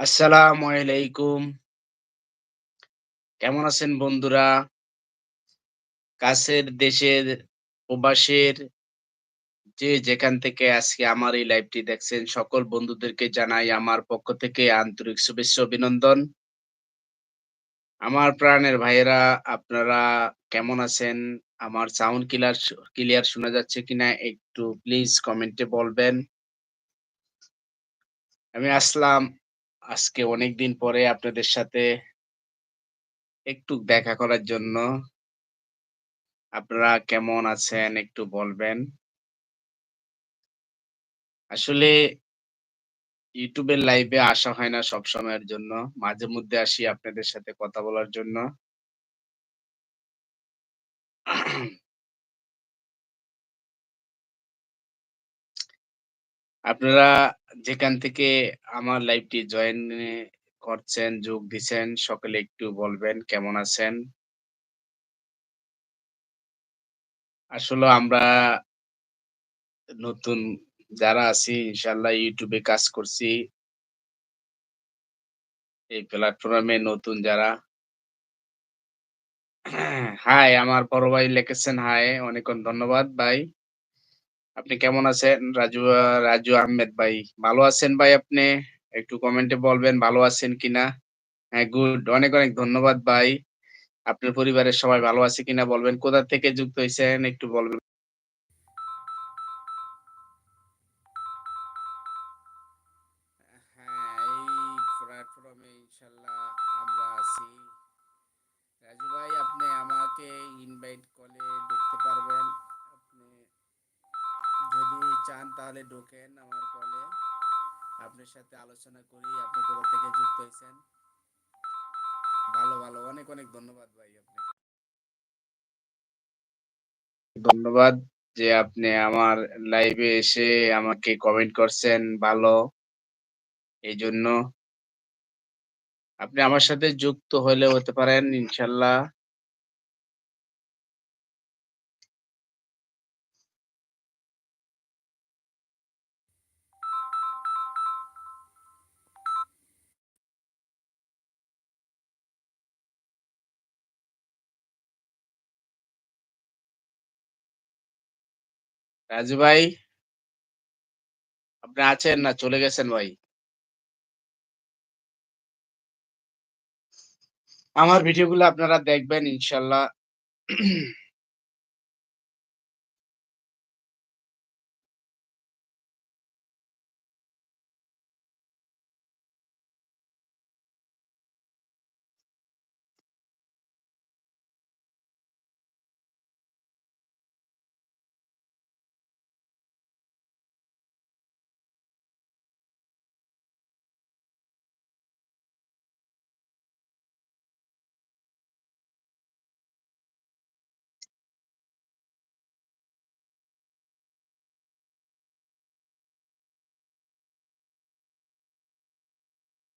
আসসালামু আলাইকুম। কেমন আছেন বন্ধুরা? কাছের, দেশের, প্রবাসের যে যেখান থেকে আজকে আমার এই লাইভটি দেখছেন সকল বন্ধুদেরকে জানাই আমার পক্ষ থেকে আন্তরিক শুভেচ্ছা অভিনন্দন। আমার প্রাণের ভাইয়েরা আপনারা কেমন আছেন? আমার সাউন্ড ক্লিয়ার ক্লিয়ার শোনা যাচ্ছে কিনা একটু প্লিজ কমেন্টে বলবেন। আমি আসলাম আজকে অনেকদিন পরে আপনাদের সাথে একটু দেখা করার জন্য। আপনারা কেমন আছেন একটু বলবেন। আসলে এর লাইভে আসা হয় না সব সময়ের জন্য। মাঝে মধ্যে আসি আপনাদের সাথে কথা বলার জন্য। আপনারা যেখান থেকে আমার লাইভটি জয়েন করছেন, যোগ দিচ্ছেন সকলে একটু বলবেন কেমন আছেন? আসলে আমরা নতুন যারা আছি ইনশাল্লাহ এ কাজ করছি। এই প্ল্যাটফর্মে নতুন যারা হাই আমার বড় ভাই লিখেছেন হাই অনেক ধন্যবাদ ভাই। আপনি কেমন আছেন? রাজু রাজু আহমেদ ভাই। ভালো আছেন ভাই আপনি? একটু কমেন্টে বলবেন ভালো আছেন কিনা? হ্যাঁ, গুড অনেক, অনেক ধন্যবাদ ভাই। আপনার পরিবারের সবাই ভালো আছে কিনা বলবেন। কোথা থেকে যুক্ত হইছেন একটু বলবেন। হ্যাঁ। রাজু ভাই আপনি আমাকে ইনভাইট কলে ঢুকতে পারবেন। তাহলে ঢোকেন আমার কলে। আপনার সাথে আলোচনা করি। আপনি কোথা থেকে যুক্ত হয়েছেন ভালো, ভালো। অনেক, অনেক ধন্যবাদ ভাই আপনাকে। ধন্যবাদ যে আপনি আমার লাইভে এসে আমাকে কমেন্ট করছেন ভালো। এই জন্য আপনি আমার সাথে যুক্ত হলে হতে পারেন ইনশাআল্লাহ। রাজু ভাই আপনি আছেন না চলে গেছেন ভাই? আমার ভিডিওগুলো আপনারা দেখবেন ইনশাআল্লাহ।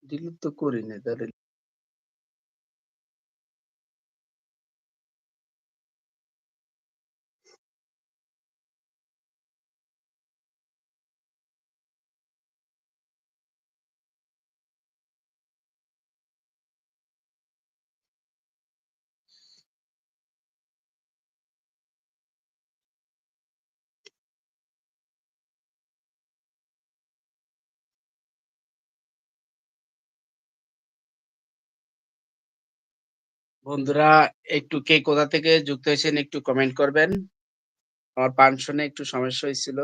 ডিলিট তো করি নাই তাহলে বন্ধুরা, একটু কে কোথা থেকে যুক্ত হয়েছেন একটু কমেন্ট করবেন। আমার পান শুনে একটু সমস্যা হয়েছিল।